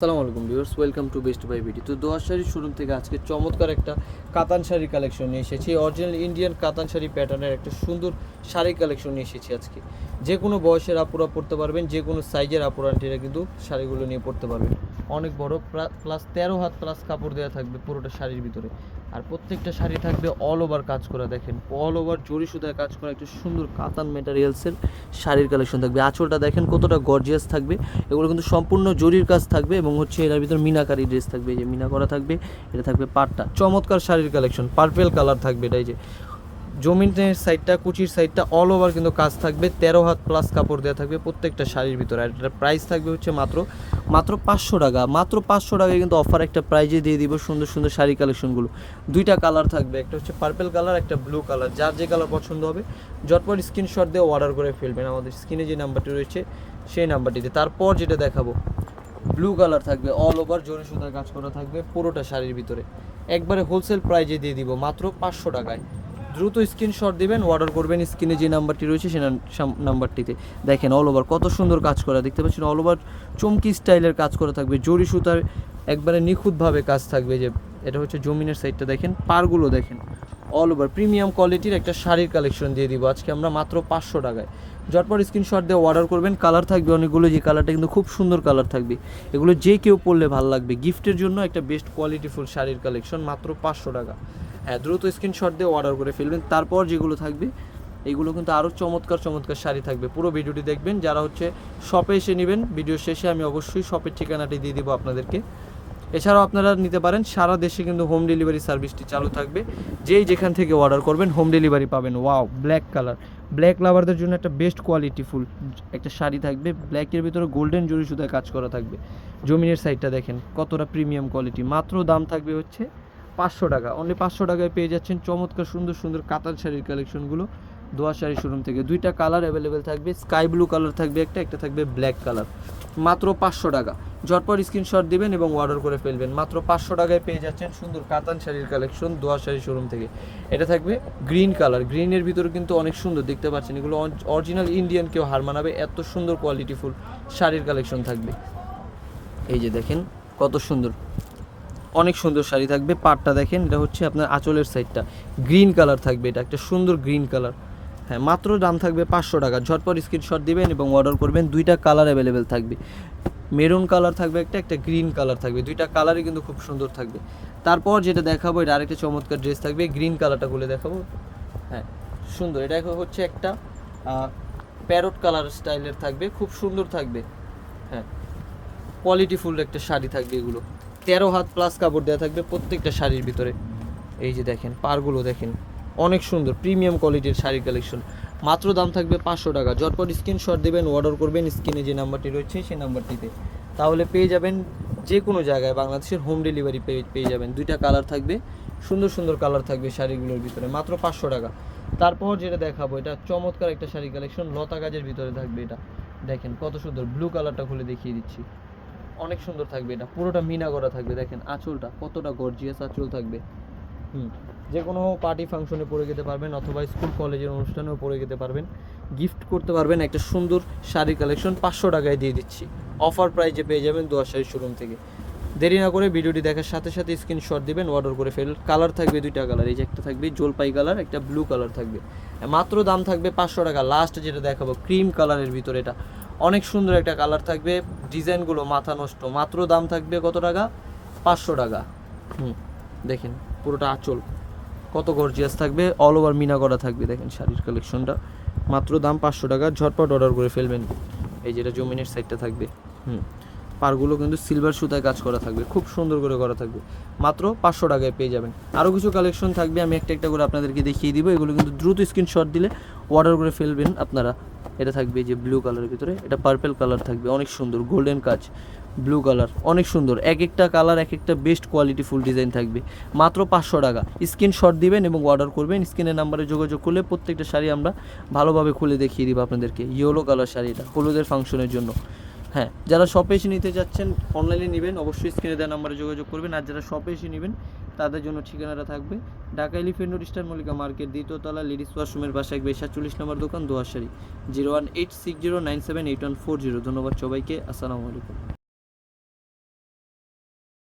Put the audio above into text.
আসসালামু আলাইকুম viewers, welcome to Best Buy BD তো দোয়ার শাড়ির শোরুম থেকে আজকে চমৎকার একটা কাতান শাড়ি কালেকশন নিয়ে এসেছি। অরিজিনাল ইন্ডিয়ান কাতান শাড়ি প্যাটার্নের একটা সুন্দর শাড়ি কালেকশন নিয়ে এসেছি আজকে। যে কোনো বয়সের আপুরা পড়তে পারবেন, যে কোনো সাইজের আপুরা আন্টিরা কিন্তু শাড়িগুলো নিয়ে পড়তে পারবেন। অনেক বড় প্লাস তেরো হাত প্লাস কাপড় দেওয়া থাকবে পুরোটা শাড়ির ভিতরে। আর প্রত্যেকটা শাড়ি থাকবে অল ওভার কাজ করা, দেখেন। অল ওভার জরি সুতায় কাজ করা একটা সুন্দর কাতান মেটারিয়ালসের শাড়ির কালেকশন থাকবে। আঁচলটা দেখেন কতটা গর্জিয়াস থাকবে। এগুলো কিন্তু সম্পূর্ণ জরির কাজ থাকবে এবং হচ্ছে এটার ভিতর মিনাকারি ড্রেস থাকবে, এই যে মিনা করা থাকবে, এটা থাকবে পাটটা। চমৎকার শাড়ির কালেকশন পার্পেল কালার থাকবে এটাই যে। জমিনের সাইডটা কুচির সাইডটা অল ওভার কিন্তু কাজ থাকবে। তেরো হাত প্লাস কাপড় দেওয়া থাকবে প্রত্যেকটা শাড়ির ভিতরে। আর এটার প্রাইস থাকবে হচ্ছে মাত্র মাত্র পাঁচশো টাকা। মাত্র পাঁচশো টাকায় কিন্তু অফার একটা প্রাইজে দিয়ে দিব সুন্দর সুন্দর শাড়ি কালেকশনগুলো দুইটা কালার থাকবে। একটা হচ্ছে পার্পেল কালার একটা ব্লু কালার যার যে কালার পছন্দ হবে, ঝটপট স্ক্রিনশট দিয়ে অর্ডার করে ফেলবেন। আমাদের স্ক্রিনে যে নাম্বারটি রয়েছে, সেই নাম্বারটিতে। তারপর যেটা দেখাবো ব্লু কালার থাকবে অল ওভার জরি সুতার কাজ করা থাকবে পুরোটা শাড়ির ভিতরে। একবারে হোলসেল প্রাইজে দিয়ে দিব মাত্র পাঁচশো টাকায়। দ্রুত স্ক্রিনশট দিবেন অর্ডার করবেন স্ক্রিনে যে নাম্বারটি রয়েছে নাম- নাম্বারটিতে দেখেন অল ওভার কত সুন্দর কাজ করা, দেখতে পাচ্ছেন অল ওভার চমকি স্টাইলের কাজ করা থাকবে, জরি সুতার একবারে নিখুঁতভাবে কাজ থাকবে যে, এটা হচ্ছে জমিনের সাইডটা দেখেন পারগুলো দেখেন অল ওভার প্রিমিয়াম কোয়ালিটির একটা শাড়ির কালেকশন দিয়ে দিব, আজকে আমরা মাত্র পাঁচশো টাকায়। ঝটপট স্ক্রিনশট দিয়ে অর্ডার করবেন কালার থাকবে অনেকগুলো, যে কালারটা কিন্তু খুব সুন্দর কালার থাকবে। এগুলো যে কেউ পরলে ভালো লাগবে গিফটের জন্য একটা বেস্ট কোয়ালিটিফুল শাড়ির কালেকশন মাত্র পাঁচশো টাকা। হ্যাঁ দ্রুত স্ক্রিনশট দিয়ে অর্ডার করে ফেলবেন। তারপর যেগুলো থাকবে এইগুলো কিন্তু আরও চমৎকার চমৎকার শাড়ি থাকবে। পুরো ভিডিওটি দেখবেন। যারা হচ্ছে শপে এসে নেবেন ভিডিও শেষে আমি অবশ্যই শপের ঠিকানাটি দিয়ে দিব আপনাদেরকে। এছাড়াও আপনারা নিতে পারেন, সারা দেশে কিন্তু হোম ডেলিভারি সার্ভিসটি চালু থাকবে। যেই যেখান থেকে অর্ডার করবেন হোম ডেলিভারি পাবেন। ওয়াও ব্ল্যাক কালার ব্ল্যাক লাভারদের জন্য একটা বেস্ট কোয়ালিটি ফুল, একটা শাড়ি থাকবে। ব্ল্যাকের ভিতরে গোল্ডেন জরি সুতায় কাজ করা থাকবে। জমিনের সাইডটা দেখেন, কতটা প্রিমিয়াম কোয়ালিটি মাত্র দাম থাকবে হচ্ছে পাঁচশো টাকা। অনলি পাঁচশো টাকায় পেয়ে যাচ্ছেন চমৎকার, সুন্দর সুন্দর কাতার শাড়ির কালেকশনগুলো দোয়া শাড়ি শোরুম থেকে। দুইটা কালার অ্যাভেলেবেল থাকবে। স্কাই ব্লু কালার থাকবে একটা একটা থাকবে ব্ল্যাক কালার মাত্র পাঁচশো টাকা। ঝটপট স্ক্রিনশট দিবেন এবং অর্ডার করে ফেলবেন। মাত্র পাঁচশো টাকায় পেয়ে যাচ্ছেন সুন্দর কাতান শাড়ির কালেকশন দোয়া শাড়ি শোরুম থেকে। এটা থাকবে গ্রিন কালার গ্রিনের ভিতরে কিন্তু অনেক সুন্দর, দেখতে পাচ্ছেন। এগুলো অরিজিনাল ইন্ডিয়ান কেউ হার মানাবে। এত সুন্দর কোয়ালিটিফুল শাড়ির কালেকশন থাকবে। এই যে দেখেন, কত সুন্দর। অনেক সুন্দর শাড়ি থাকবে। পাটটা দেখেন, এটা হচ্ছে আপনার আঁচলের সাইডটা গ্রিন কালার থাকবে এটা, একটা সুন্দর গ্রিন কালার হ্যাঁ মাত্র দাম থাকবে পাঁচশো টাকা। ঝটপট স্ক্রিনশট দিবেন এবং অর্ডার করবেন, দুইটা কালার অ্যাভেলেবেল থাকবে। মেরুন কালার থাকবে একটা একটা গ্রিন কালার থাকবে। দুইটা কালারই কিন্তু খুব সুন্দর থাকবে। তারপর যেটা দেখাবো, এটা আরেকটা চমৎকার ড্রেস থাকবে। গ্রিন কালারটা খুলে দেখাবো। হ্যাঁ সুন্দর। এটা হচ্ছে একটা প্যারট কালার স্টাইলের থাকবে। খুব সুন্দর থাকবে। হ্যাঁ কোয়ালিটিফুল একটা শাড়ি থাকবে এগুলো। তেরো হাত প্লাস কাপড় দেওয়া থাকবে প্রত্যেকটা শাড়ির ভিতরে। এই যে দেখেন পারগুলো দেখেন, অনেক সুন্দর প্রিমিয়াম কোয়ালিটির শাড়ি কালেকশন মাত্র দাম থাকবে পাঁচশো টাকা। ঝটপট স্ক্রিনশট দেবেন অর্ডার করবেন, স্ক্রিনে যে নাম্বারটি রয়েছে সেই নাম্বারটিতে তাহলে পেয়ে যাবেন যে কোনো জায়গায় বাংলাদেশের হোম ডেলিভারি পেয়ে পেয়ে যাবেন। দুইটা কালার থাকবে, সুন্দর সুন্দর কালার থাকবে শাড়িগুলোর ভিতরে, মাত্র পাঁচশো টাকা। তারপর যেটা দেখাবো, এটা চমৎকার একটা শাড়ি কালেকশন লতা গাছের ভিতরে থাকবে এটা। দেখেন কত সুন্দর ব্লু কালারটা খুলে দেখিয়ে দিচ্ছি। অনেক সুন্দর থাকবে এটা। পুরোটা মিনা করা থাকবে, দেখেন, আঁচলটা কতটা গর্জিয়াস আঁচল থাকবে। হুম যে কোনো পার্টি ফাংশনে পরে যেতে পারবেন অথবা স্কুল কলেজের অনুষ্ঠানেও পরে যেতে পারবেন। গিফট করতে পারবেন একটা সুন্দর শাড়ি কালেকশন পাঁচশো টাকায় দিয়ে দিচ্ছি। অফার প্রাইজে পেয়ে যাবেন দোয়া শাড়ি শোরুম থেকে। দেরি না করে ভিডিওটি দেখার সাথে সাথে স্ক্রিনশট দিবেন অর্ডার করে ফেল কালার থাকবে দুইটা কালার এই যে একটা থাকবে জলপাই কালার একটা ব্লু কালার থাকবে। মাত্র দাম থাকবে পাঁচশো টাকা। লাস্ট যেটা দেখাবো ক্রিম কালারের ভিতরে এটা। অনেক সুন্দর একটা কালার থাকবে। ডিজাইনগুলো মাথা নষ্ট। মাত্র দাম থাকবে কত টাকা? পাঁচশো টাকা। হুম, দেখেন, পুরোটা আঁচল। কত গর্জিয়াস থাকবে। অল ওভার মিনা করা থাকবে, দেখেন, শাড়ির কালেকশনটা মাত্র দাম পাঁচশো টাকা। ঝটপট অর্ডার করে ফেলবেন। এই যেটা জমিনের সাইডটা থাকবে। হুম পারগুলো কিন্তু সিলভার সুতায় কাজ করা থাকবে, খুব সুন্দর করে করা থাকবে। মাত্র পাঁচশো টাকায় পেয়ে যাবেন। আরও কিছু কালেকশন থাকবে, আমি একটা একটা করে আপনাদেরকে দেখিয়ে দিব। এগুলো কিন্তু দ্রুত স্ক্রিনশট দিলে অর্ডার করে ফেলবেন আপনারা। এটা থাকবে যে ব্লু কালারের ভিতরে, এটা পার্পেল কালার থাকবে, অনেক সুন্দর গোল্ডেন কাজ ব্লু কালার অনেক সুন্দর। এক একটা কালার এক একটা বেস্ট কোয়ালিটি ফুল ডিজাইন থাকবে। মাত্র পাঁচশো টাকা। স্ক্রিনশট দিবেন এবং অর্ডার করবেন। স্ক্রিনের নাম্বারে যোগাযোগ করলে প্রত্যেকটা শাড়ি আমরা ভালোভাবে খুলে দেখিয়ে দিব আপনাদেরকে। ইয়েলো কালার শাড়িটা হলুদের ফাংশনের জন্য। হ্যাঁ যারা শপে এসে নিতে যাচ্ছেন অনলাইনে নেবেন, অবশ্যই স্ক্রিনে দেওয়া নাম্বারে যোগাযোগ করবেন। আর যারা শপে এসে নেবেন, তাদের জন্য ঠিকানাটা থাকবে Dhaka elephant road star Mallika market দ্বিতীয়তলা ladies ওয়াশরুমের পাশে একবে সাতচল্লিশ নম্বর দোকান দোয়াশারি zero one eight six zero nine seven eight one four zero ধন্যবাদ সবাইকে, আসসালামু আলাইকুম।